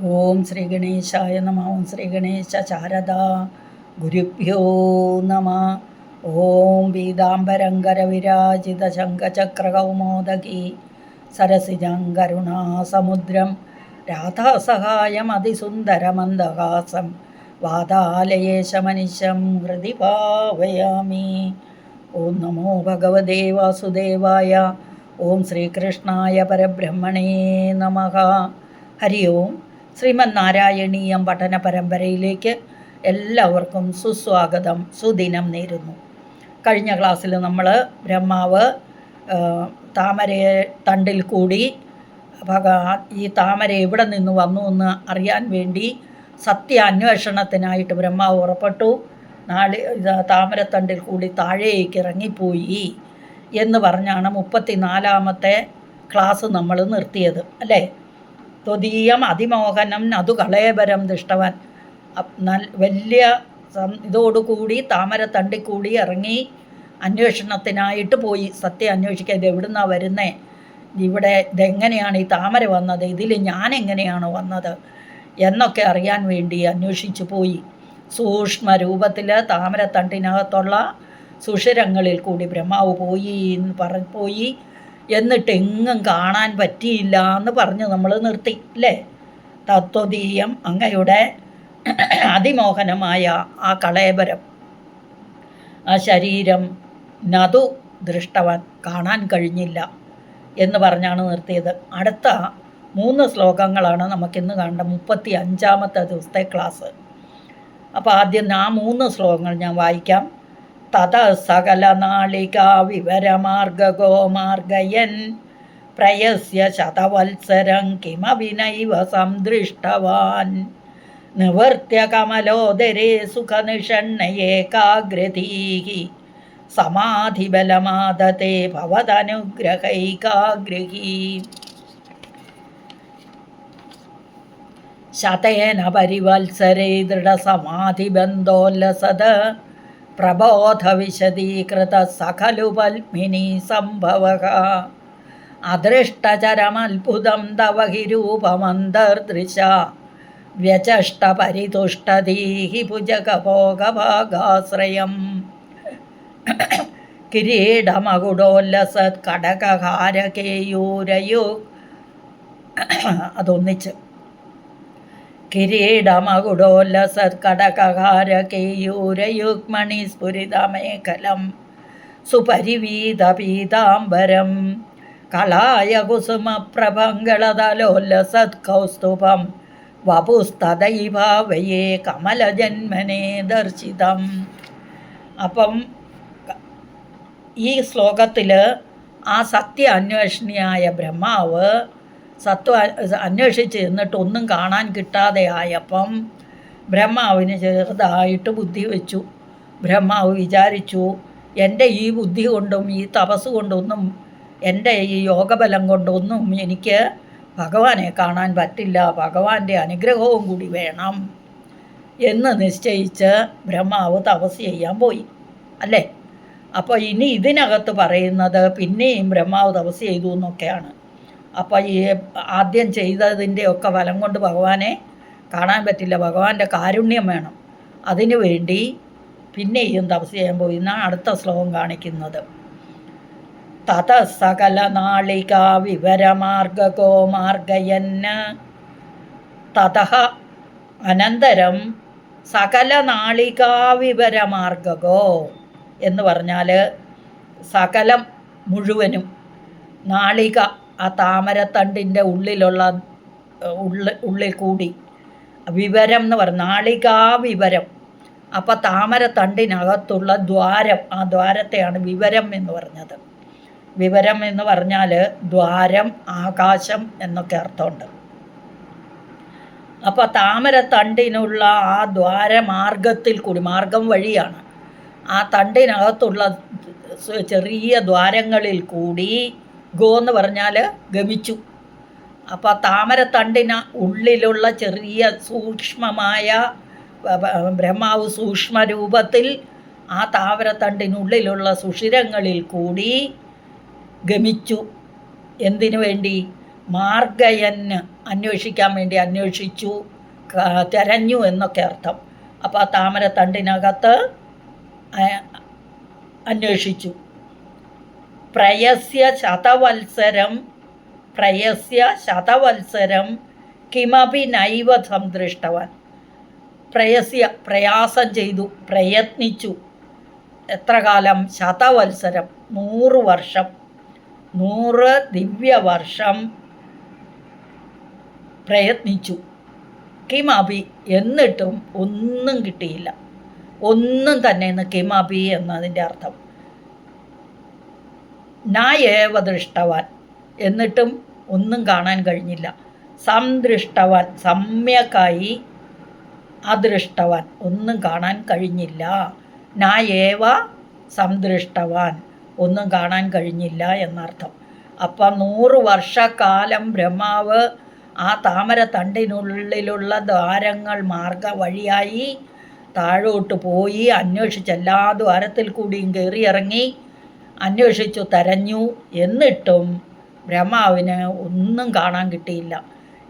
ഓം ശ്രീ ഗണേശായ നമ ഓം ശ്രീ ഗണേശ ശാരദ ഗുരുഭ്യോ നമ. ഓം പീതാംബരങ്കര വിരാജിത ശംഖചക്രകൗമോദകി സരസിജങ്കരുണാസമുദ്രം രാധാസഹായം അതിസുന്ദരമന്ദഹാസം വാതാലയേശമനിശം ഹൃദി ഭാവയാമി. ഓം നമോ ഭഗവതേ വാസുദേവായ. ഓം ശ്രീകൃഷ്ണായ പരബ്രഹ്മണേ നമഃ. ഹരി ഓം. ശ്രീമദ് നാരായണീയം പഠന പരമ്പരയിലേക്ക് എല്ലാവർക്കും സുസ്വാഗതം. സുദിനം നേരുന്നു. കഴിഞ്ഞ ക്ലാസ്സിൽ നമ്മൾ ബ്രഹ്മാവ് താമരയെ തണ്ടിൽ കൂടി ഈ താമര എവിടെ നിന്ന് വന്നു എന്ന് അറിയാൻ വേണ്ടി സത്യ അന്വേഷണത്തിനായിട്ട് ബ്രഹ്മാവ് പുറപ്പെട്ടു നാളെ താമരത്തണ്ടിൽ കൂടി താഴേക്ക് ഇറങ്ങിപ്പോയി എന്ന് പറഞ്ഞാണ് മുപ്പത്തി നാലാമത്തെ ക്ലാസ് നമ്മൾ നിർത്തിയത്. അല്ലേ? ത്വതീയം അതിമോഹനം നതു കളേബരം ദൃഷ്ടവൻ വലിയ ഇതോടുകൂടി താമരത്തണ്ടിക്കൂടി ഇറങ്ങി അന്വേഷണത്തിനായിട്ട് പോയി. സത്യം അന്വേഷിക്കാൻ ഇത് എവിടുന്നാണ് വരുന്നേ? ഇവിടെ ഇതെങ്ങനെയാണ് ഈ താമര വന്നത്? ഇതിൽ ഞാൻ എങ്ങനെയാണ് വന്നത്? എന്നൊക്കെ അറിയാൻ വേണ്ടി അന്വേഷിച്ചു പോയി. സൂക്ഷ്മ രൂപത്തിൽ താമരത്തണ്ടിനകത്തുള്ള സുഷിരങ്ങളിൽ കൂടി ബ്രഹ്മാവ് പോയി എന്ന് പറ പോയി. എന്നിട്ട് എങ്ങും കാണാൻ പറ്റിയില്ല എന്ന് പറഞ്ഞ് നമ്മൾ നിർത്തി അല്ലേ തത്വതീയം അങ്ങയുടെ അതിമോഹനമായ ആ കളേബരം. ആ ശരീരം നതു ദൃഷ്ടവൻ കാണാൻ കഴിഞ്ഞില്ല എന്ന് പറഞ്ഞാണ് നിർത്തിയത്. അടുത്ത മൂന്ന് ശ്ലോകങ്ങളാണ് നമുക്കിന്ന് കാണേണ്ട മുപ്പത്തി അഞ്ചാമത്തെ ദിവസത്തെ ക്ലാസ്. അപ്പോൾ ആദ്യം ആ മൂന്ന് ശ്ലോകങ്ങൾ ഞാൻ വായിക്കാം. തത സകല നാളിക വിവരമാർഗോ മാർഗയൻ പ്രയസ്യ ശതവത്സരം കിമവിനൈവ സംദൃഷ്ടവാൻ. നിവർത്തിയ കമലോദരേ സുഖനിഷണ്ണയേകാഗ്രതീഹി സമാധിബലമാദത്തെ ഭവതനുഗ്രഹൈകാഗ്രഹീ. ശതേന പരിവത്സരേ ദൃഢസമാധിബന്ധോല്ലസത്. പ്രബോധവിശദീകൃത സഖലു പത്മിനി സംഭവ അദൃഷ്ടചരമത്ഭുതം തവ ഹി രൂപമന്തർദൃശ വ്യചഷ്ടപരിതുഷ്ടധീഹി ഭുജകഭോഗഭാഗാശ്രയം. കിരീടമകുടോല്ലസത് കടകഹാരകേയൂരയു. അതൊന്നിച്ച്. കിരീടമകുടോല്ലസത്കടകഹാരകേയൂരയുഗ്മണി സുപരിവീതപീതാംബരം. കളായ കുസുമപ്രഭങ്ങളതലോല്ലസത് കൗസ്തുഭം വപുസ്തദൈഭാവയേ കമലജന്മനെ ദർശിതം. അപ്പം ഈ ശ്ലോകത്തിൽ ആ സത്യ അന്വേഷണിയായ ബ്രഹ്മാവ് സത്വ അന്വേഷിച്ച് എന്നിട്ട് ഒന്നും കാണാൻ കിട്ടാതെ ആയപ്പം ബ്രഹ്മാവിന് ചെറുതായിട്ട് ബുദ്ധി വെച്ചു. ബ്രഹ്മാവ് വിചാരിച്ചു എന്റെ ഈ ബുദ്ധി കൊണ്ടും ഈ തപസ് കൊണ്ടൊന്നും എന്റെ ഈ യോഗബലം കൊണ്ടൊന്നും എനിക്ക് ഭഗവാനെ കാണാൻ പറ്റില്ല. ഭഗവാന്റെ അനുഗ്രഹവും കൂടി വേണം. എന്ന് നിശ്ചയിച്ച് ബ്രഹ്മാവ് തപസ് ചെയ്യാൻ പോയി. അല്ലേ? അപ്പോൾ ഇനി ഇതിനകത്ത് പറയുന്നത് പിന്നെയും ബ്രഹ്മാവ് തപസ് ചെയ്തു എന്നൊക്കെയാണ്. അപ്പോൾ ഈ ആദ്യം ചെയ്തതിന്റെ ഒക്കെ ഫലം കൊണ്ട് ഭഗവാനെ കാണാൻ പറ്റില്ല. ഭഗവാന്റെ കാരുണ്യം വേണം. അതിനു വേണ്ടി പിന്നെയും തപസ് ചെയ്യാൻ പോയി. എന്നാണ് അടുത്ത ശ്ലോകം കാണിക്കുന്നത്. തത സകല നാളിക വിവരമാർഗകോ മാർഗയന് തത അനന്തരം സകല നാളികാ വിവരമാർഗകോ എന്ന് പറഞ്ഞാൽ സകലം മുഴുവനും നാളിക ആ താമരത്തണ്ടിന്റെ ഉള്ളിലുള്ള ഉള്ളിൽ ഉള്ളിൽ കൂടി. വിവരം എന്ന് പറയും നാളികാ വിവരം അപ്പം താമരത്തണ്ടിനകത്തുള്ള ദ്വാരം ആ ദ്വാരത്തെയാണ് വിവരം എന്ന് പറഞ്ഞത്. വിവരം എന്ന് പറഞ്ഞാൽ ദ്വാരം ആകാശം എന്നൊക്കെ അർത്ഥമുണ്ട്. അപ്പോൾ താമരത്തണ്ടിനുള്ള ആ ദ്വാരമാർഗത്തിൽ കൂടി മാർഗം വഴിയാണ്. ആ തണ്ടിനകത്തുള്ള ചെറിയ ദ്വാരങ്ങളിൽ കൂടി ഗോ എന്ന് പറഞ്ഞാൽ ഗമിച്ചു അപ്പോൾ താമരത്തണ്ടിന് ഉള്ളിലുള്ള ചെറിയ സൂക്ഷ്മമായ ബ്രഹ്മാവ് സൂക്ഷ്മ രൂപത്തിൽ ആ താമരത്തണ്ടിനുള്ളിലുള്ള സുഷിരങ്ങളിൽ കൂടി ഗമിച്ചു. എന്തിനു വേണ്ടി? മാർഗയന് അന്വേഷിക്കാൻ വേണ്ടി അന്വേഷിച്ചു. തെരഞ്ഞു എന്നൊക്കെ അർത്ഥം. അപ്പോൾ ആ താമരത്തണ്ടിനകത്ത് അന്വേഷിച്ചു. പ്രയസ്യ ശതവത്സരം പ്രയസ്യ ശതവത്സരം കിമപി നൈവ സംദൃഷ്ടവാൻ പ്രയസ്യ പ്രയാസം ചെയ്തു പ്രയത്നിച്ചു. എത്ര കാലം? ശതവത്സരം നൂറ് വർഷം നൂറ് ദിവ്യവർഷം പ്രയത്നിച്ചു. കിമാബി എന്നിട്ടും ഒന്നും കിട്ടിയില്ല. ഒന്നും തന്നെ എന്ന് കിമപി എന്നതിന്റെ അർത്ഥം. നായേവ ദൃഷ്ടവാൻ. എന്നിട്ടും ഒന്നും കാണാൻ കഴിഞ്ഞില്ല. സംദൃഷ്ടവാൻ സമ്യക്കായി അദൃഷ്ടവാൻ. ഒന്നും കാണാൻ കഴിഞ്ഞില്ല. നായേവ സംദൃഷ്ടവാൻ. ഒന്നും കാണാൻ കഴിഞ്ഞില്ല എന്നർത്ഥം. അപ്പം നൂറ് വർഷക്കാലം ബ്രഹ്മാവ് ആ താമര തണ്ടിനുള്ളിലുള്ള ദ്വാരങ്ങൾ മാർഗ വഴിയായി താഴോട്ട് പോയി അന്വേഷിച്ച് എല്ലാ ദ്വാരത്തിൽ കൂടിയും കയറിയിറങ്ങി അന്വേഷിച്ചു തരഞ്ഞു എന്നിട്ടും ബ്രഹ്മാവിന് ഒന്നും കാണാൻ കിട്ടിയില്ല.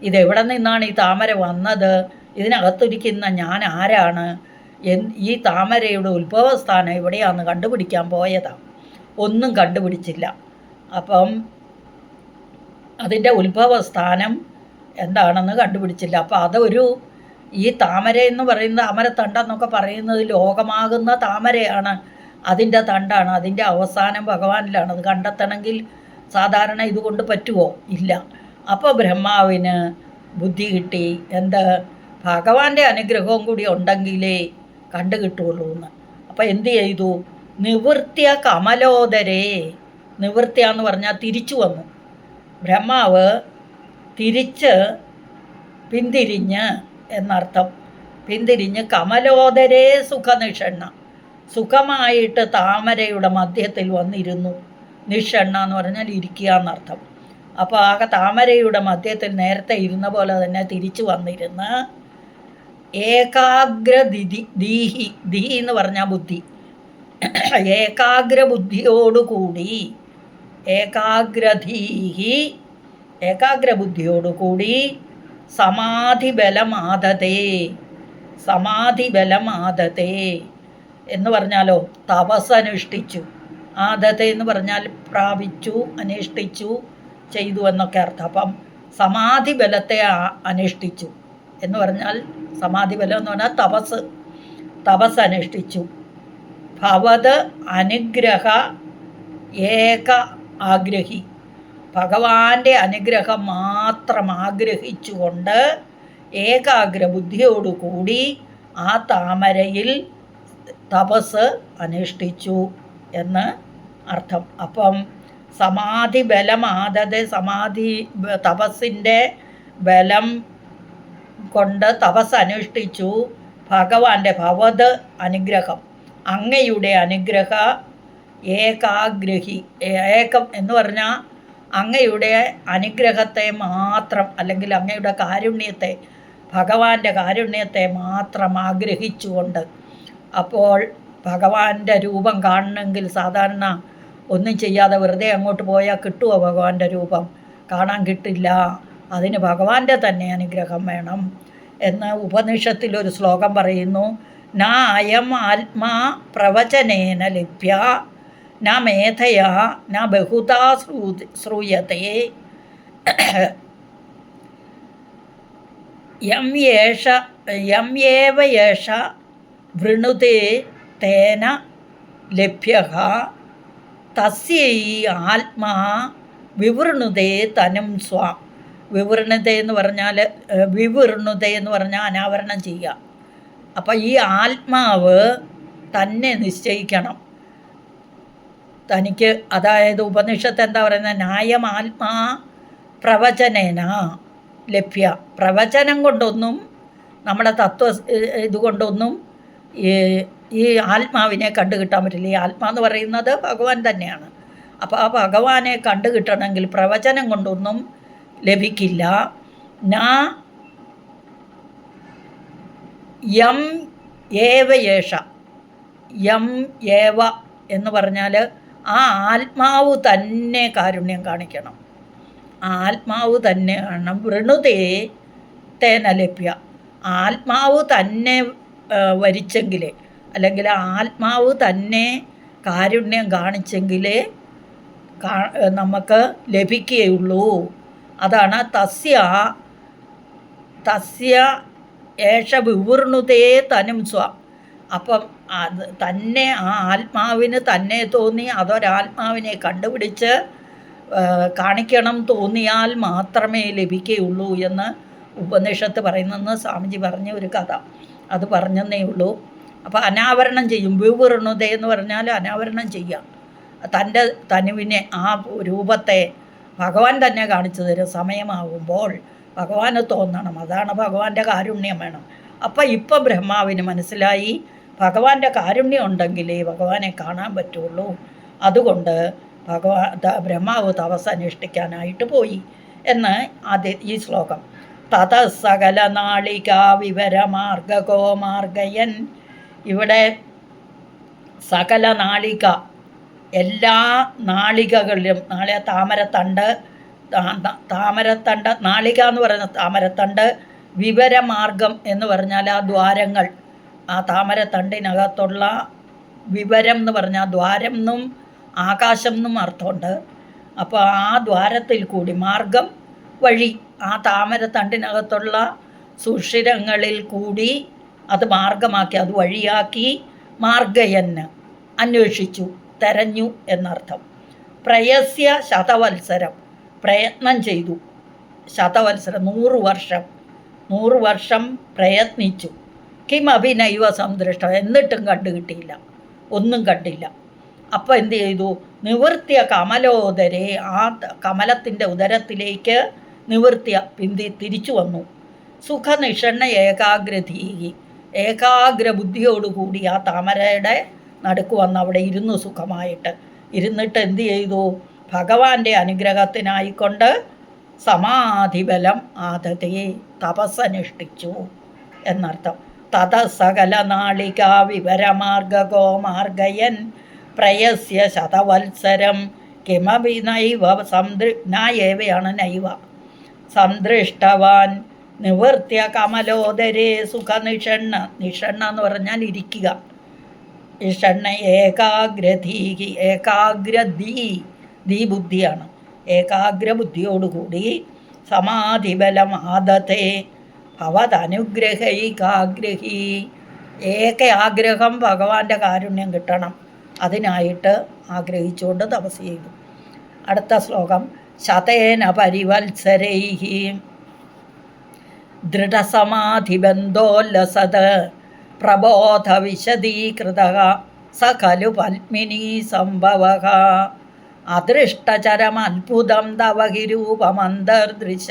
ഇതെവിടെ നിന്നാണ് ഈ താമര വന്നത്? ഇതിനകത്തിരിക്കുന്ന ഞാൻ ആരാണ്? ഈ താമരയുടെ ഉത്ഭവസ്ഥാനം എവിടെയാണെന്ന് കണ്ടുപിടിക്കാൻ പോയതാണ് ഒന്നും കണ്ടുപിടിച്ചില്ല. അപ്പം അതിന്റെ ഉത്ഭവസ്ഥാനം എന്താണെന്ന് കണ്ടുപിടിച്ചില്ല. അപ്പോൾ അതൊരു ഈ താമര എന്ന് പറയുന്ന താമരത്തണ്ടെന്നൊക്കെ പറയുന്നത് ലോകമാകുന്ന താമരയാണ്. അതിന്റെ തണ്ടാണ് അതിന്റെ അവസാനം ഭഗവാനിലാണ്. അത് കണ്ടെത്തണമെങ്കിൽ സാധാരണ ഇതുകൊണ്ട് പറ്റുമോ ഇല്ല. അപ്പോൾ ബ്രഹ്മാവിന് ബുദ്ധി കിട്ടി. എന്ത്? ഭഗവാന്റെ അനുഗ്രഹവും കൂടി ഉണ്ടെങ്കിലേ കണ്ടു കിട്ടുള്ളൂ എന്ന്. അപ്പോൾ എന്ത് ചെയ്തു? നിവൃത്തിയ കമലോദരേ. നിവൃത്തിയ എന്ന് പറഞ്ഞാൽ തിരിച്ചു വന്നു. ബ്രഹ്മാവ് തിരിച്ച് പിന്തിരിഞ്ഞ് എന്നർത്ഥം. പിന്തിരിഞ്ഞ് കമലോദരേ സുഖനിഷണ്ണ. സുഖമായിട്ട് താമരയുടെ മധ്യത്തിൽ വന്നിരുന്നു. നിഷണ്ണ എന്ന് പറഞ്ഞാൽ ഇരിക്കുക എന്നർത്ഥം. അപ്പോൾ ആകെ താമരയുടെ മധ്യത്തിൽ നേരത്തെ ഇരുന്ന പോലെ തന്നെ തിരിച്ചു വന്നിരുന്ന് ഏകാഗ്രദിതി ദീഹി ദീ എന്ന് പറഞ്ഞാൽ ബുദ്ധി. ഏകാഗ്ര ബുദ്ധിയോടുകൂടി ഏകാഗ്രധീഹി ഏകാഗ്ര ബുദ്ധിയോടുകൂടി സമാധി ബലമാതതേ സമാധി ബലമാതതേ എന്ന് പറഞ്ഞാലോ തപസ് അനുഷ്ഠിച്ചു. ആദത എന്ന് പറഞ്ഞാൽ പ്രാപിച്ചു അനുഷ്ഠിച്ചു ചെയ്തു എന്നൊക്കെ അർത്ഥം. അപ്പം സമാധി ബലത്തെ അനുഷ്ഠിച്ചു. എന്ന് പറഞ്ഞാൽ സമാധി ബലം എന്ന് പറഞ്ഞാൽ തപസ്. തപസ് അനുഷ്ഠിച്ചു. ഭവത് അനുഗ്രഹ ഏക ആഗ്രഹി. ഭഗവാന്റെ അനുഗ്രഹം മാത്രം ആഗ്രഹിച്ചുകൊണ്ട് ഏകാഗ്ര ബുദ്ധിയോടുകൂടി ആ താമരയിൽ തപസ് അനുഷ്ഠിച്ചു എന്ന് അർത്ഥം. അപ്പം സമാധി ബലം ആദത് സമാധി തപസ്സിന്റെ ബലം കൊണ്ട് തപസ് അനുഷ്ഠിച്ചു ഭഗവാന്റെ ഭവത് അനുഗ്രഹം. അങ്ങയുടെ അനുഗ്രഹ ഏകാഗ്രഹി ഏകം എന്ന് പറഞ്ഞാൽ അങ്ങയുടെ അനുഗ്രഹത്തെ മാത്രം അല്ലെങ്കിൽ അങ്ങയുടെ കാരുണ്യത്തെ ഭഗവാന്റെ കാരുണ്യത്തെ മാത്രം ആഗ്രഹിച്ചുകൊണ്ട് അപ്പോൾ ഭഗവാന്റെ രൂപം കാണണമെങ്കിൽ സാധാരണ ഒന്നും ചെയ്യാതെ വെറുതെ അങ്ങോട്ട് പോയാൽ കിട്ടുമോ ഭഗവാന്റെ രൂപം? കാണാൻ കിട്ടില്ല. അതിന് ഭഗവാന്റെ തന്നെ അനുഗ്രഹം വേണം എന്ന് ഉപനിഷത്തിൽ ഒരു ശ്ലോകം പറയുന്നു. നായം ആത്മാ പ്രവചനേന ലഭ്യ ന മേധയാ ന ബഹുതാ ശ്രൂ- ശ്രൂയത്തെ. യം യേഷ യം ഏവ യേഷ വൃണുതേ തേന ലഭ്യ തസ്യൈ ആത്മാ വിവൃണുതേ തനും സ്വാ. വിവൃണത എന്ന് പറഞ്ഞാൽ വിവൃണുത എന്ന് പറഞ്ഞാൽ അനാവരണം ചെയ്യുക. അപ്പം ഈ ആത്മാവ് തന്നെ നിശ്ചയിക്കണം. തനിക്ക് അതായത് ഉപനിഷത്ത് എന്താ പറയുന്നത് ന്യായം ആത്മാ പ്രവചനേന ലഭ്യ. പ്രവചനം കൊണ്ടൊന്നും നമ്മുടെ തത്വ ഇതുകൊണ്ടൊന്നും ഈ ആത്മാവിനെ കണ്ടു കിട്ടാൻ പറ്റില്ല. ഈ ആത്മാ എന്ന് പറയുന്നത് ഭഗവാൻ തന്നെയാണ്. അപ്പോൾ ആ ഭഗവാനെ കണ്ടു കിട്ടണമെങ്കിൽ പ്രവചനം കൊണ്ടൊന്നും ലഭിക്കില്ല. നാ യം ഏവ യേഷ. യം ഏവ എന്ന് പറഞ്ഞാൽ ആ ആത്മാവ് തന്നെ കാരുണ്യം കാണിക്കണം. ആത്മാവ് തന്നെയാണ് വൃണുതേ തേന ലഭ്യ ആത്മാവ് തന്നെ ആ, വരിച്ചെങ്കിലേ. അല്ലെങ്കിൽ ആത്മാവ് തന്നെ കാരുണ്യം കാണിച്ചെങ്കിലേ നമുക്ക് ലഭിക്കുകയുള്ളൂ. അതാണ് തസ്യ തസ്യ ഏഷ വിവൃണുതേ തനും സ്വ. അപ്പം തന്നെ ആ ആത്മാവിന് തന്നെ തോന്നി അതൊരാത്മാവിനെ കണ്ടുപിടിച്ച് കാണിക്കണം തോന്നിയാൽ മാത്രമേ ലഭിക്കുകയുള്ളൂ എന്ന് ഉപനിഷത്ത് പറയുന്നെന്ന് സ്വാമിജി പറഞ്ഞ ഒരു കഥ. അത് പറഞ്ഞെന്നേ ഉള്ളൂ. അപ്പോൾ അനാവരണം ചെയ്യും. വിവൃണുത എന്ന് പറഞ്ഞാൽ അനാവരണം ചെയ്യാം. തന്റെ തനുവിനെ ആ രൂപത്തെ ഭഗവാൻ തന്നെ കാണിച്ചു തരും. സമയമാകുമ്പോൾ ഭഗവാന് തോന്നണം. അതാണ് ഭഗവാന്റെ കാരുണ്യം വേണം. അപ്പം ഇപ്പം ബ്രഹ്മാവിന് മനസ്സിലായി ഭഗവാന്റെ കാരുണ്യം ഉണ്ടെങ്കിലേ ഭഗവാനെ കാണാൻ പറ്റുള്ളൂ. അതുകൊണ്ട് ഭഗവാ ബ്രഹ്മാവ് തപസ് അനുഷ്ഠിക്കാനായിട്ട് പോയി എന്ന് ആദ്യ ഈ ശ്ലോകം. തത സകല മാർഗയൻ ഇവിടെ സകല നാളിക എല്ലാ നാളികകളിലും നാളെ താമരത്തണ്ട് താമരത്തണ്ട് നാളിക എന്ന് പറയുന്ന താമരത്തണ്ട് വിവരമാർഗം എന്ന് പറഞ്ഞാൽ ആ ദ്വാരങ്ങൾ ആ താമരത്തണ്ടിനകത്തുള്ള വിവരം എന്ന് പറഞ്ഞാൽ ദ്വാരം എന്നും ആകാശം എന്നും അർത്ഥമുണ്ട്. അപ്പോൾ ആ ദ്വാരത്തിൽ കൂടി മാർഗം വഴി ആ താമരത്തണ്ടിനകത്തുള്ള സുഷിരങ്ങളിൽ കൂടി അത് മാർഗമാക്കി അത് വഴിയാക്കി മാർഗയന് അന്വേഷിച്ചു തെരഞ്ഞു എന്നർത്ഥം. പ്രയസ്യ ശതവത്സരം പ്രയത്നം ചെയ്തു. ശതവത്സരം നൂറ് വർഷം നൂറ് വർഷം പ്രയത്നിച്ചു. കിം അഭിനൈവ സംതൃഷ്ടം എന്നിട്ടും കണ്ടുകിട്ടിയില്ല ഒന്നും കണ്ടില്ല. അപ്പോൾ എന്ത് ചെയ്തു? നിവൃത്തിയ കമലോദരെ ആ കമലത്തിന്റെ ഉദരത്തിലേക്ക് നിവൃത്തിയ പിന്തി തിരിച്ചു വന്നു. സുഖനിഷണ്ണ ഏകാഗ്ര ബുദ്ധിയോടുകൂടി ആ താമരയുടെ നടുക്ക് വന്ന് അവിടെ ഇരുന്നു സുഖമായിട്ട്. ഇരുന്നിട്ട് എന്ത് ചെയ്തു? ഭഗവാന്റെ അനുഗ്രഹത്തിനായിക്കൊണ്ട് സമാധിബലം ആദതയെ തപസ്സനുഷ്ഠിച്ചു എന്നർത്ഥം. തത സകല നാളിക വിവരമാർഗോ മാർഗയൻ പ്രയസ്യ ശതവത്സരം. കിമപി നൈവ സംതൃപ്ന ഏവയാണ് നൈവ. സംദൃഷ്ടവാൻ നിവർത്തിയ കമലോദരേ സുഖനിഷണ്ണ നിഷണ്ണ എന്ന് പറഞ്ഞാൽ ഇരിക്കുക. നിഷണ്ണ ഏകാഗ്രധീഹി ഏകാഗ്രധീ. ധീ ബുദ്ധിയാണ്. ഏകാഗ്ര ബുദ്ധിയോടുകൂടി സമാധിബലം ആദത്തെ ഭവതനുഗ്രഹൈകാഗ്രഹി. ഏക ആഗ്രഹം ഭഗവാന്റെ കാരുണ്യം കിട്ടണം. അതിനായിട്ട് ആഗ്രഹിച്ചുകൊണ്ട് തപസ് ചെയ്തു. അടുത്ത ശ്ലോകം. ശതേന പരിവത്സരൈഹി. ദൃഢസമാധിബന്ധോല്ലസത് പ്രബോധവിശദീകൃത സ ഖലു പത്മിനീ സംഭവ. അദൃഷ്ടചരമത്ഭുതം തവഹിരൂപമന്തർദൃശ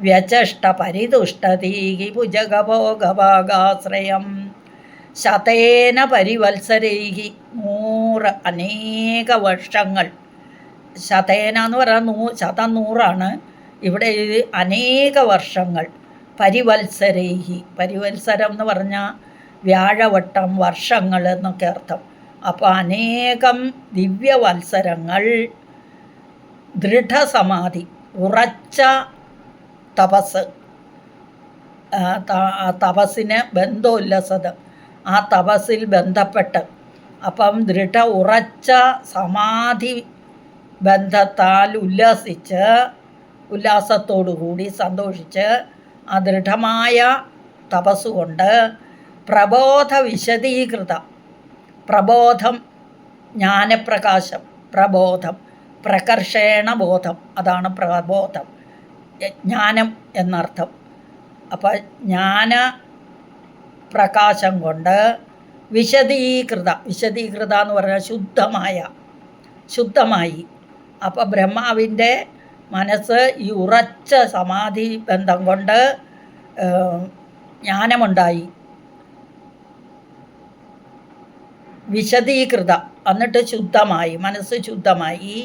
വ്യചഷ്ടപരിതുഷ്ടതീഹി ഭുജഗഭോഗഭാഗാശ്രയം ശതേന പരിവത്സരൈഹി. നൂറ് അനേക വർഷങ്ങൾ ശതേന എന്ന് പറഞ്ഞാൽ നൂ ശതം നൂറാണ്. ഇവിടെ അനേക വർഷങ്ങൾ. പരിവത്സരേഹി. പരിവത്സരം എന്ന് പറഞ്ഞാൽ വ്യാഴവട്ടം വർഷങ്ങൾ എന്നൊക്കെ അർത്ഥം. അപ്പോൾ അനേകം ദിവ്യവത്സരങ്ങൾ ദൃഢസമാധി ഉറച്ച തപസ് തപസ്സിന് ബന്ധമില്ലസത് ആ തപസ്സിൽ ബന്ധപ്പെട്ട് അപ്പം ദൃഢ ഉറച്ച സമാധി ബന്ധത്താൽ ഉല്ലസിച്ച് ഉല്ലാസത്തോടുകൂടി സന്തോഷിച്ച് ആ ദൃഢമായ തപസ്സുകൊണ്ട് പ്രബോധ വിശദീകൃത പ്രബോധം ജ്ഞാനപ്രകാശം പ്രബോധം പ്രകർഷേണ ബോധം അതാണ് പ്രബോധം. ജ്ഞാനം എന്നർത്ഥം. അപ്പോൾ ജ്ഞാന പ്രകാശം കൊണ്ട് വിശദീകൃത വിശദീകൃത എന്ന് പറഞ്ഞാൽ ശുദ്ധമായ ശുദ്ധമായി അപ്പോൾ ബ്രഹ്മാവിന്റെ മനസ്സ് ഈ ഉറച്ച സമാധി ബന്ധം കൊണ്ട് ജ്ഞാനമുണ്ടായി. വിശദീകൃത എന്നിട്ട് ശുദ്ധമായി മനസ്സ് ശുദ്ധമായി.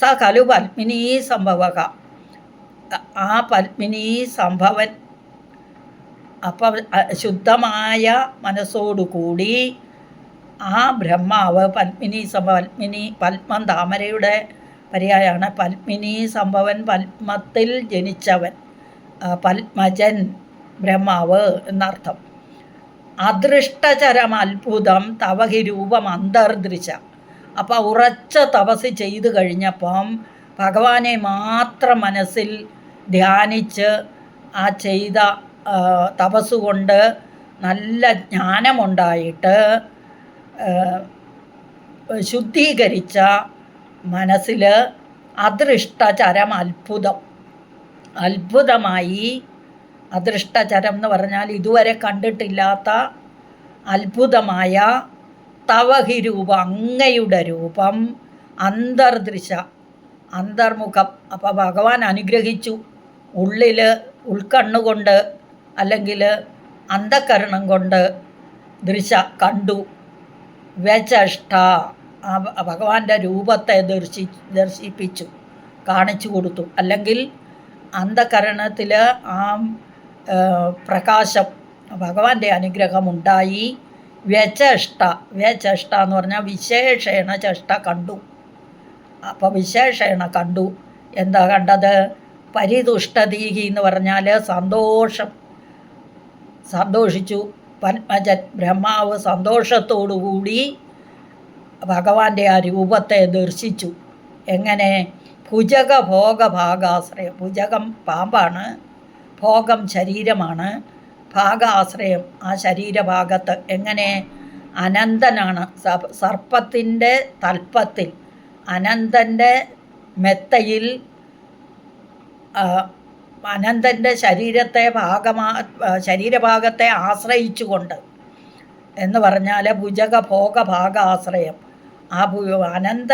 സ ഖലു പത്മിനി സംഭവക. ആ പത്മിനി സംഭവൻ അപ്പം ശുദ്ധമായ മനസ്സോടുകൂടി ആ ബ്രഹ്മാവ് പത്മിനി പത്മിനി പത്മം താമരയുടെ പര്യായമാണ് പത്മിനി സംഭവൻ പത്മത്തിൽ ജനിച്ചവൻ. പത്മജൻ ബ്രഹ്മാവ് എന്നർത്ഥം. അദൃഷ്ടചരം അത്ഭുതം തവഹി രൂപം അന്തർദൃശ. അപ്പം ഉറച്ച തപസ് ചെയ്തു കഴിഞ്ഞപ്പം ഭഗവാനെ മാത്രം മനസ്സിൽ ധ്യാനിച്ച് ആ ചെയ്ത തപസ് കൊണ്ട് നല്ല ജ്ഞാനമുണ്ടായിട്ട് ശുദ്ധീകരിച്ച മനസ്സിൽ അദൃഷ്ടചരം അത്ഭുതം. അത്ഭുതമായി അദൃഷ്ടചരം എന്ന് പറഞ്ഞാൽ ഇതുവരെ കണ്ടിട്ടില്ലാത്ത അത്ഭുതമായ തവഹി രൂപം അങ്ങയുടെ രൂപം അന്തർദൃശ അന്തർമുഖം. അപ്പോൾ ഭഗവാൻ അനുഗ്രഹിച്ചു. ഉള്ളിൽ ഉൾക്കണ്ണുകൊണ്ട് അല്ലെങ്കിൽ അന്ധകരണം കൊണ്ട് ദൃശ കണ്ടു. വ്യചഷ്ട ഭഗവാന്റെ രൂപത്തെ ദർശി ദർശിപ്പിച്ചു കാണിച്ചു കൊടുത്തു. അല്ലെങ്കിൽ അന്ധകരണത്തിൽ ആ പ്രകാശം ഭഗവാന്റെ അനുഗ്രഹമുണ്ടായി. വ്യചഷ്ട വ്യചഷ്ട എന്ന് പറഞ്ഞാൽ വിശേഷേണ ചഷ്ട കണ്ടു. അപ്പോൾ വിശേഷേണ കണ്ടു. എന്താ കണ്ടത്? പരിതുഷ്ടതീഹി എന്ന് പറഞ്ഞാൽ സന്തോഷം. സന്തോഷിച്ചു. പത്മജൻ ബ്രഹ്മാവ് സന്തോഷത്തോടുകൂടി ഭഗവാന്റെ ആ രൂപത്തെ ദർശിച്ചു. എങ്ങനെ? ഭുജക ഭോഗ ഭാഗാശ്രയം ഭുജകം പാമ്പാണ്. ഭോഗം ശരീരമാണ്. ഭാഗാശ്രയം ആ ശരീരഭാഗത്ത് എങ്ങനെ? അനന്തനാണ്. സർപ്പത്തിന്റെ തൽപ്പത്തിൽ. അനന്തന്റെ മെത്തയിൽ അനന്തന്റെ ശരീരത്തെ ഭാഗമാ ശരീരഭാഗത്തെ ആശ്രയിച്ചുകൊണ്ട് എന്ന് പറഞ്ഞാൽ ഭുജക ഭോഗ ഭാഗാശ്രയം ആ ഭൂ അനന്ത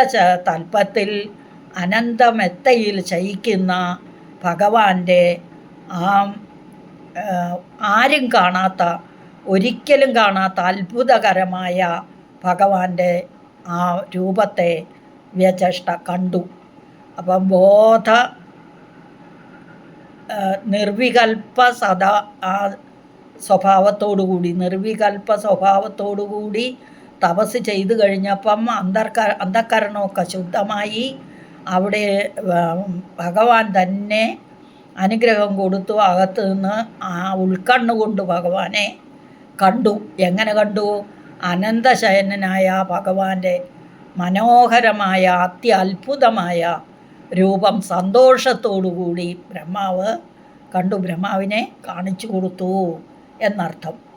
തൽപ്പത്തിൽ അനന്തമെത്തയിൽ ചയിക്കുന്ന ഭഗവാന്റെ ആ ആരും കാണാത്ത ഒരിക്കലും കാണാത്ത അത്ഭുതകരമായ ഭഗവാന്റെ ആ രൂപത്തെ വ്യചേഷ്ട കണ്ടു. അപ്പം ബോധ നിർവികൽപ്പ സദാ ആ സ്വഭാവത്തോടുകൂടി നിർവികൽപ്പ സ്വഭാവത്തോടുകൂടി തപസ് ചെയ്തു കഴിഞ്ഞപ്പം അന്തർക്ക അന്ധക്കരണമൊക്കെ ശുദ്ധമായി അവിടെ ഭഗവാൻ തന്നെ അനുഗ്രഹം കൊടുത്തു. അകത്ത് നിന്ന് ആ ഉൾക്കണ്ണുകൊണ്ട് ഭഗവാനെ കണ്ടു. എങ്ങനെ കണ്ടു? അനന്തശയനനായ ഭഗവാന്റെ മനോഹരമായ അത്യത്ഭുതമായ രൂപം സന്തോഷത്തോടുകൂടി ബ്രഹ്മാവ് കണ്ടു. ബ്രഹ്മാവിനെ കാണിച്ചു കൊടുത്തു എന്നർത്ഥം.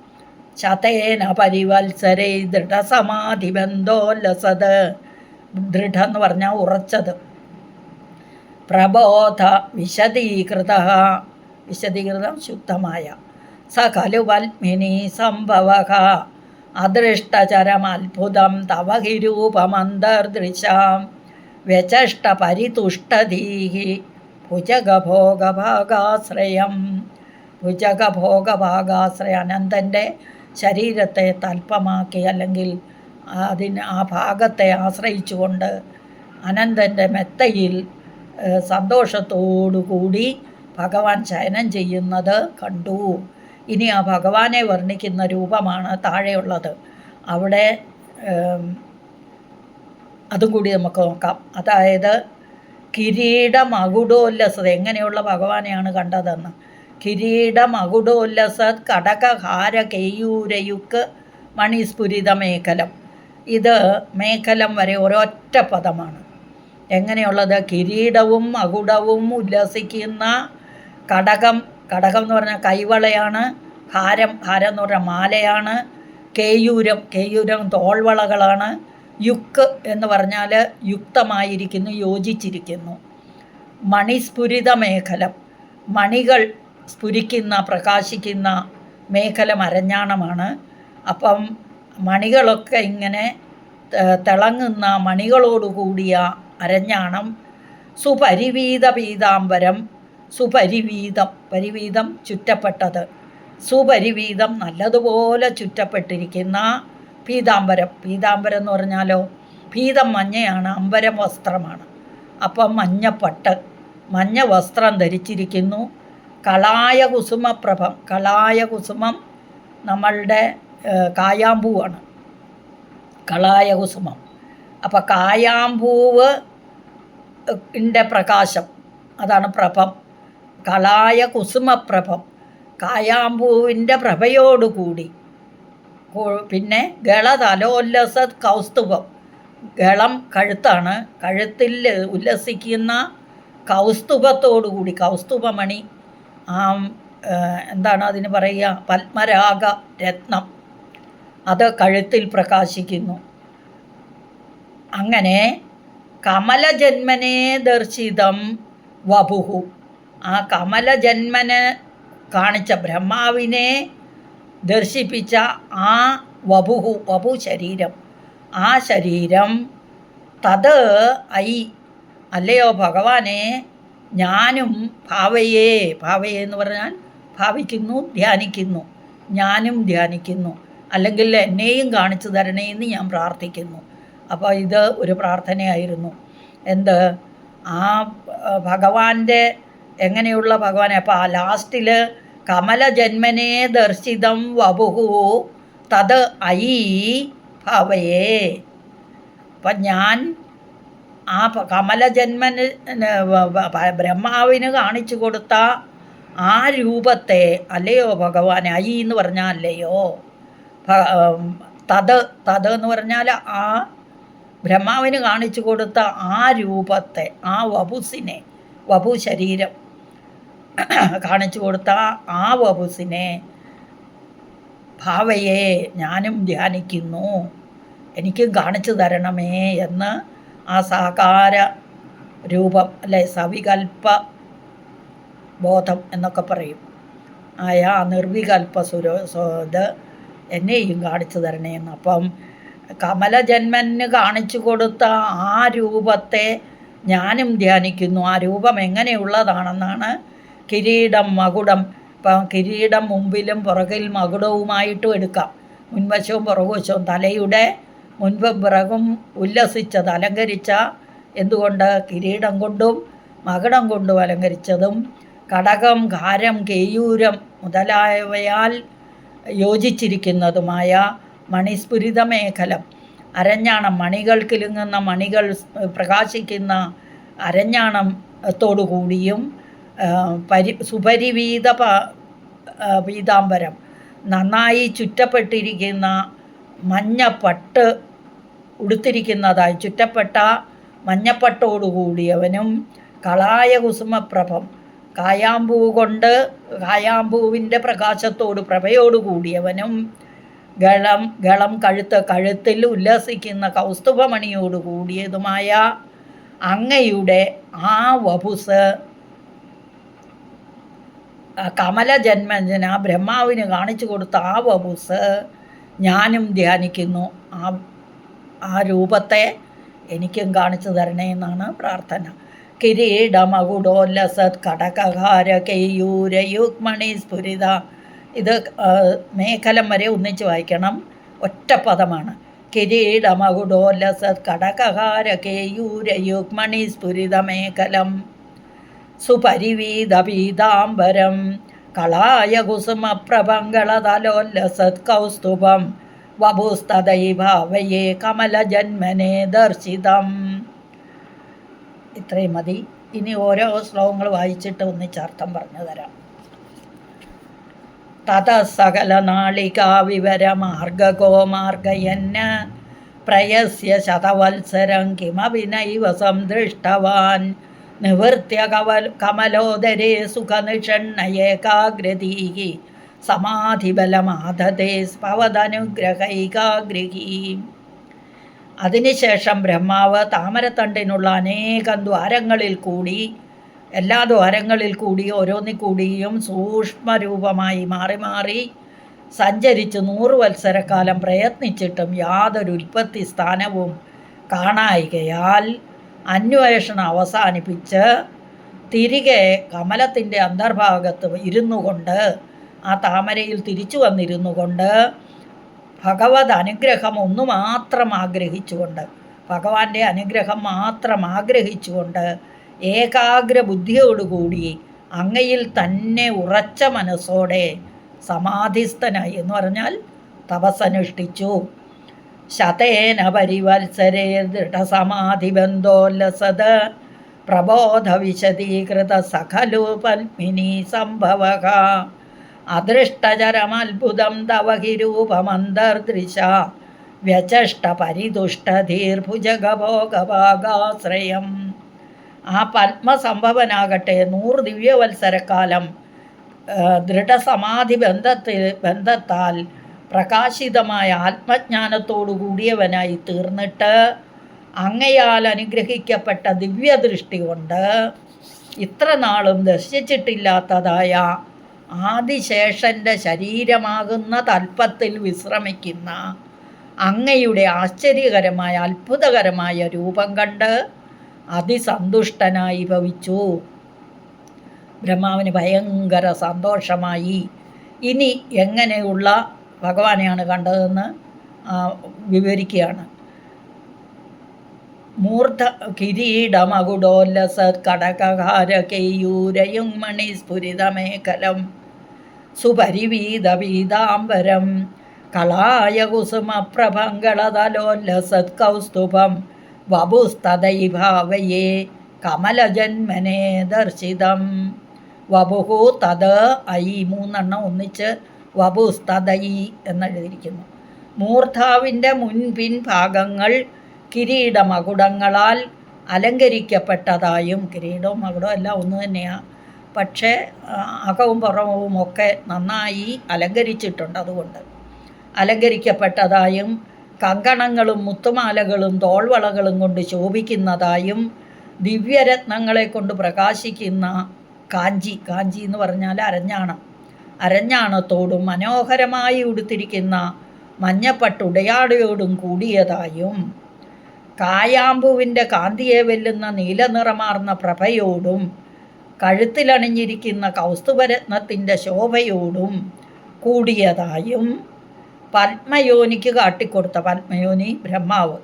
ശതേന പരിവത്സരേ ദൃഢസമാധി ബന്ധോല്ലസത് ദൃഢ എന്ന് പറഞ്ഞാൽ ഉറച്ചത്. പ്രബോധ വിശദീകൃത. വിശദീകൃതം ശുദ്ധമായ. സ ഖലു വൽമിനി സംഭവ അദൃഷ്ടചരമത്ഭുതം തവ ഹി രൂപമന്തർദൃശാം വ്യചഷ്ട പരിതുഷ്ടധീഹി. ഭുജഗഭോഗഭാഗാശ്രയം. ഭുജഗഭോഗഭാഗാശ്രയ. അനന്തന്റെ ശരീരത്തെ തൽപ്പമാക്കി അല്ലെങ്കിൽ അതിന് ആ ഭാഗത്തെ ആശ്രയിച്ചുകൊണ്ട് അനന്തന്റെ മെത്തയിൽ സന്തോഷത്തോടുകൂടി ഭഗവാൻ ശയനം ചെയ്യുന്നത് കണ്ടു. ഇനി ആ ഭഗവാനെ വർണിക്കുന്ന രൂപമാണ് താഴെയുള്ളത്. അവിടെ അതും കൂടി നമുക്ക് നോക്കാം. അതായത് കിരീട മകുടോല്ലസത് എങ്ങനെയുള്ള ഭഗവാനെയാണ് കണ്ടതെന്ന്. കിരീട മകുടോല്ലസത് കടകഹാര കേയൂരയുക്ക് മണിസ്ഫുരിത മേഖലം ഇത് മേഖലം വരെ ഒരൊറ്റ പദമാണ്. എങ്ങനെയുള്ളത്? കിരീടവും അകുടവും ഉല്ലസിക്കുന്ന കടകം. കടകം എന്ന് പറഞ്ഞാൽ കൈവളയാണ്. ഹാരം ഹാരം എന്ന് പറഞ്ഞാൽ മാലയാണ്. കേയൂരം കേയൂരം തോൾവളകളാണ്. യുക്ക് എന്ന് പറഞ്ഞാൽ യുക്തമായിരിക്കുന്നു യോജിച്ചിരിക്കുന്നു. മണിസ്ഫുരിത മേഖലം മണികൾ സ്ഫുരിക്കുന്ന പ്രകാശിക്കുന്ന മേഖല മരഞ്ഞാണമാണ്. അപ്പം മണികളൊക്കെ ഇങ്ങനെ തിളങ്ങുന്ന മണികളോടുകൂടിയ അരഞ്ഞാണം സുപരിവീത പീതാംബരം സുപരിവീതം പരിവീതം ചുറ്റപ്പെട്ടത്. സുപരിവീതം നല്ലതുപോലെ ചുറ്റപ്പെട്ടിരിക്കുന്ന പീതാംബരം. പീതാംബരം എന്ന് പറഞ്ഞാലോ പീതം മഞ്ഞയാണ് അമ്പരം വസ്ത്രമാണ്. അപ്പം മഞ്ഞപ്പട്ട് മഞ്ഞ വസ്ത്രം ധരിച്ചിരിക്കുന്നു. കളായ കുസുമപ്രഭം കളായ കുസുമം നമ്മളുടെ കായാമ്പൂവാണ്. കളായ കുസുമം അപ്പോൾ കായാമ്പൂവ് ന്റെ പ്രകാശം അതാണ് പ്രഭം. കളായ കുസുമപ്രഭം കായാമ്പൂവിന്റെ പ്രഭയോടുകൂടി പിന്നെ ഗളതലോല്ലസ കൗസ്തുഭം. ഗളം കഴുത്താണ് കഴുത്തിൽ ഉല്ലസിക്കുന്ന കൗസ്തുഭത്തോടുകൂടി കൗസ്തുഭമണി ആ എന്താണ് അതിന് പറയുക? പത്മരാഗ രത്നം. അത് കഴുത്തിൽ പ്രകാശിക്കുന്നു. അങ്ങനെ കമലജന്മനെ ദർശിതം വപുഹു. ആ കമലജന്മന് കാണിച്ച ബ്രഹ്മാവിനെ ദർശിപ്പിച്ച ആ വപുഹു വപു ശരീരം. ആ ശരീരം തത് ഐ അല്ലയോ ഭഗവാനെ ഞാനും ഭാവയേ ഭാവയേ എന്ന് പറഞ്ഞാൽ ഭാവിക്കുന്നു ധ്യാനിക്കുന്നു. ഞാനും ധ്യാനിക്കുന്നു. അല്ലെങ്കിൽ എന്നെയും കാണിച്ചു തരണേ എന്ന് ഞാൻ പ്രാർത്ഥിക്കുന്നു. അപ്പോൾ ഇത് ഒരു പ്രാർത്ഥനയായിരുന്നു. എന്ത്? ആ ആ, ഭഗവാന്റെ എങ്ങനെയുള്ള ഭഗവാനെ? അപ്പോൾ ആ ലാസ്റ്റിൽ കമലജന്മനെ ദർശിതം വപുഹു തത് ഐ ഭാവയേ. അപ്പം ഞാൻ ആ കമലജന്മന് ബ്രഹ്മാവിന് കാണിച്ചു കൊടുത്ത ആ രൂപത്തെ അല്ലയോ ഭഗവാൻ ഐ എന്ന് പറഞ്ഞാൽ അല്ലയോ? തത് തത് എന്ന് പറഞ്ഞാൽ ആ ബ്രഹ്മാവിന് കാണിച്ചു കൊടുത്ത ആ രൂപത്തെ ആ വപുസിനെ വപു ശരീരം കാണിച്ചു കൊടുത്ത ആ വപുസിനെ ഭാവയെ ഞാനും ധ്യാനിക്കുന്നു എനിക്കും കാണിച്ചു തരണമേ എന്ന് ആ സാകാര രൂപം അല്ലെ സവികൽപ്പ ബോധം എന്നൊക്കെ പറയും. ആയ ആ നിർവികൽപ്പ സുരോ എന്നെയും കാണിച്ചു തരണേ എന്ന് അപ്പം കമലജന്മന് കാണിച്ചു കൊടുത്ത ആ രൂപത്തെ ഞാനും ധ്യാനിക്കുന്നു. ആ രൂപം എങ്ങനെയുള്ളതാണെന്നാണ് കിരീടം മകുടം. ഇപ്പം കിരീടം മുമ്പിലും പുറകിൽ മകുടവുമായിട്ടും എടുക്കാം. മുൻവശവും പുറകുവശവും തലയുടെ മുൻപും പിറകും ഉല്ലസിച്ചത് അലങ്കരിച്ച എന്തുകൊണ്ട്? കിരീടം കൊണ്ടും മകടം കൊണ്ടും അലങ്കരിച്ചതും കടകം ഖാരം കേയൂരം മുതലായവയാൽ യോജിച്ചിരിക്കുന്നതുമായ മണിസ്ഫുരിത മേഖലം. അരഞ്ഞാണം മണികൾ കിലുങ്ങുന്ന മണികൾ പ്രകാശിക്കുന്ന അരഞ്ഞാണത്തോടുകൂടിയും പരി സുപരിവീത പ പീതാംബരം നന്നായി ചുറ്റപ്പെട്ടിരിക്കുന്ന മഞ്ഞപ്പട്ട് ഉടുത്തിരിക്കുന്നതായി ചുറ്റപ്പെട്ട മഞ്ഞപ്പട്ടോടുകൂടിയവനും കളായ കുസുമപ്രഭം കായാമ്പൂ കൊണ്ട് കായാമ്പൂവിന്റെ പ്രകാശത്തോട് പ്രഭയോട് കൂടിയവനും ഗളം ഗളം കഴുത്ത് കഴുത്തിൽ ഉല്ലസിക്കുന്ന കൗസ്തുഭമണിയോട് കൂടിയതുമായ അങ്ങയുടെ ആ വപുസ് കമലജന്മജന ബ്രഹ്മാവിന് കാണിച്ചു കൊടുത്ത ആ വപുസ് ഞാനും ധ്യാനിക്കുന്നു. ആ ആ രൂപത്തെ എനിക്കും കാണിച്ചു തരണേ എന്നാണ് പ്രാർത്ഥന. കിരീടമകുടോല്ലസത് കെയ്യൂര യുഗ്മണി സ്ഫുരിത. ഇത് മേഖലം വരെ ഒന്നിച്ച് വായിക്കണം. ഒറ്റ പദമാണ്. കിരീടമകുടോല്ലസത് കെയ്യൂര യുഗ്മണി സ്ഫുരിത മേഖലം. സുപരിവീതപീതാംബരം. കളായ കുസുമപ്രഭങ്ങളതലോല്ലസത് കൗസ്തുഭം വപുസ്തദൈ കമല കമലജന്മനെ ദർശിതം. ഇത്രയും മതി. ഇനി ഓരോ ശ്ലോകങ്ങൾ വായിച്ചിട്ട് ഒന്നിച്ചർത്ഥം പറഞ്ഞു തരാം. തത സകല നാളികാ വിവരമാർഗകോ മാർഗയന്ന പ്രയസ്യ ശതവത്സരം കിമപി നൈവ സംദൃഷ്ടവാൻ നിവൃത്യ കവൽ കമലോദരേ സുഖനിഷണ്ണയേകാഗ്രതീ സമാധിബലമാധതേ സ്പവതനുഗ്രഹൈകാഗ്രഹീം അതിനുശേഷം ബ്രഹ്മാവ് താമരത്തണ്ടിനുള്ള അനേകം ദ്വാരങ്ങളിൽ കൂടി എല്ലാ ദ്വാരങ്ങളിൽ കൂടി ഓരോന്നിൽ കൂടിയും സൂക്ഷ്മരൂപമായി മാറി മാറി സഞ്ചരിച്ച് നൂറ് വത്സരക്കാലം പ്രയത്നിച്ചിട്ടും യാതൊരു ഉൽപ്പത്തി സ്ഥാനവും കാണായികയാൽ അന്വേഷണം അവസാനിപ്പിച്ച് തിരികെ കമലത്തിന്റെ അന്തർഭാഗത്ത് ഇരുന്നു കൊണ്ട് ആ താമരയിൽ തിരിച്ചു വന്നിരുന്നു കൊണ്ട് ഭഗവത് അനുഗ്രഹം ഒന്നു മാത്രം ആഗ്രഹിച്ചുകൊണ്ട് ഭഗവാന്റെ അനുഗ്രഹം മാത്രം ആഗ്രഹിച്ചുകൊണ്ട് ഏകാഗ്ര ബുദ്ധിയോടുകൂടി അങ്ങയിൽ തന്നെ ഉറച്ച മനസ്സോടെ സമാധിസ്ഥനായി എന്ന് പറഞ്ഞാൽ തപസ്സനുഷ്ഠിച്ചു. ശതേന പരിവത്സരേ ദൃഢസമാധിബന്ധോല്ലസത് പ്രബോധവിശദീകൃത സഖലു പത്മിനി സംഭവ അദൃഷ്ടചരമത്ഭുതം തവ ഹി രൂപമന്തർദൃശ വ്യചഷ്ട പരിതുഷ്ടധീർഭുജഗഭോഗഭാഗാശ്രയം ആ പത്മസംഭവനാകട്ടെ നൂറ് ദിവ്യവത്സരക്കാലം ദൃഢസമാധി ബന്ധത്തിൽ ബന്ധത്താൽ പ്രകാശിതമായ ആത്മജ്ഞാനത്തോടു കൂടിയവനായി തീർന്നിട്ട് അങ്ങയാൽ അനുഗ്രഹിക്കപ്പെട്ട ദിവ്യദൃഷ്ടി കൊണ്ട് ഇത്ര നാളും ദർശിച്ചിട്ടില്ലാത്തതായ ആദിശേഷന്റെ ശരീരമാകുന്ന തൽപ്പത്തിൽ വിശ്രമിക്കുന്ന അങ്ങയുടെ ആശ്ചര്യകരമായ അത്ഭുതകരമായ രൂപം കണ്ട് അതിസന്തുഷ്ടനായി ഭവിച്ചു. ബ്രഹ്മാവിന് ഭയങ്കര സന്തോഷമായി. ഇനി എങ്ങനെയുള്ള ഭഗവാനെയാണ് കണ്ടതെന്ന് വിവരിക്കുകയാണ്. മൂർധ കിരീടമകുടോല്ലസ കടകഹാര കെയ്യൂരയും മണിസ്ഫുരിതമേഖലം സുപരിവീത വീതാംബരം കളായ കുസുമപ്രഭങ്ങളതലോല്ലസത് കൗസ്തുഭം വപുസ്തദൈഭാവയേ കമലജന്മനെ ദർശിതം. വപുഹു തത് ഐ മൂന്നെണ്ണം ഒന്നിച്ച് വപുസ്തദൈ എന്നെഴുതിയിരിക്കുന്നു. മൂർധാവിന്റെ മുൻപിൻ ഭാഗങ്ങൾ കിരീടമകുടങ്ങളാൽ അലങ്കരിക്കപ്പെട്ടതായും കിരീടവും മകുടവും എല്ലാം ഒന്ന് തന്നെയാണ് പക്ഷേ അകവും പുറവും ഒക്കെ നന്നായി അലങ്കരിച്ചിട്ടുണ്ട് അതുകൊണ്ട്. അലങ്കരിക്കപ്പെട്ടതായും കങ്കണങ്ങളും മുത്തുമാലകളും തോൾവളകളും കൊണ്ട് ശോഭിക്കുന്നതായും ദിവ്യരത്നങ്ങളെ കൊണ്ട് പ്രകാശിക്കുന്ന കാഞ്ചി കാഞ്ചി എന്ന് പറഞ്ഞാൽ അരഞ്ഞാണം. അരഞ്ഞാണത്തോടും മനോഹരമായി ഉടുത്തിരിക്കുന്ന മഞ്ഞപ്പട്ടുടയാടയോടും കൂടിയതായും കായാമ്പുവിന്റെ കാന്തിയെ വെല്ലുന്ന നീലനിറമാർന്ന പ്രഭയോടും കഴുത്തിലണിഞ്ഞിരിക്കുന്ന കൗസ്തുഭരത്നത്തിന്റെ ശോഭയോടും കൂടിയതായും പത്മയോനിക്ക് കാട്ടിക്കൊടുത്ത പത്മയോനി ബ്രഹ്മാവ്.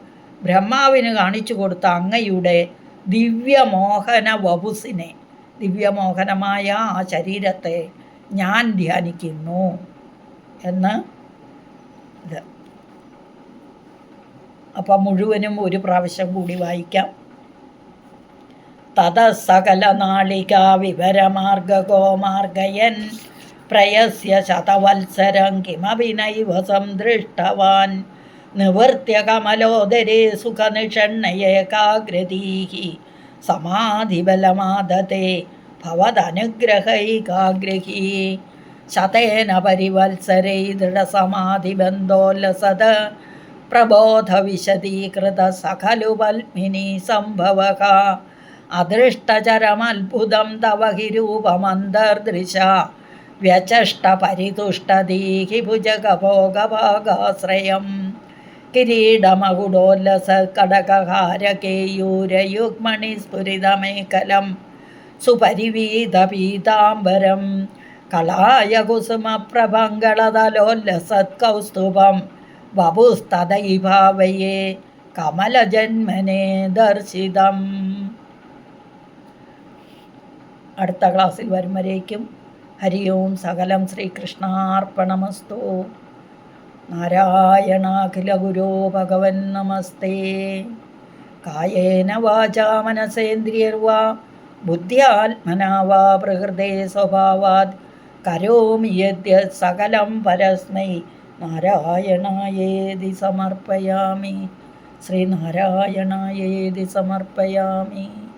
ബ്രഹ്മാവിന് കാണിച്ചു കൊടുത്ത അങ്ങയുടെ ദിവ്യമോഹന വപുസിനെ ദിവ്യമോഹനമായ ആ ശരീരത്തെ ഞാൻ ധ്യാനിക്കുന്നു എന്ന് ഇത്. അപ്പം മുഴുവനും ഒരു പ്രാവശ്യം കൂടി വായിക്കാം. തത സകല നാളിക വിവരമാർഗകോമാർഗയൻ പ്രയസ്യ ശതവത്സരം കിമവിനൈവ സംദൃഷ്ടവാൻ നിവൃത്യ കമലോദരേ സുഖനിഷണ്ണയേകാഗ്രതീ സമാധിബലമാദത്തെ ഭവതനുഗ്രഹൈകാഗ്രഹീ ശതേന പരിവത്സരൈ ദൃഢസമാധിബന്ധോല്ലസത് പ്രബോധവിശദീകൃത സഖലു പത്മിനി സംഭവക അദൃഷ്ടചരമത്ഭുതം തവ ഹി രൂപമന്തർദൃശ വ്യചഷ്ട പരിതുഷ്ടദീഹി ഭുജഗഭോഗഭാഗാശ്രയം കിരീടമകുടോല്ലസ കടകഹാരകേയൂരയുഗ്മണി സ്ഫുരിതമേഖലം സുപരിവീതപീതാംബരം. കളായ കുസുമപ്രഭങ്ങളതലോല്ലസത്കൗസ്തുഭം വപുസ്തൈഭാവയെ കമലജന്മനെ ദർശിതം. അടുത്ത ക്ലാസ്സിൽ വരും ഹരി ഓം സകലം ശ്രീകൃഷ്ണാർപ്പണമസ്തു. നാരായണാഖില ഗുരോ ഭഗവൻ കായേന വാചാ മനസേന്ദ്രിയർവാ ബുദ്ധ്യാത്മനാ വാ പ്രകൃതേ സ്വഭാവാത് കരോമി യദ്യ സകലം പരസ്മൈ. നാരായണായേതി സമർപ്പയാമി. ശ്രീനാരായണായേതി സമർപ്പയാമി.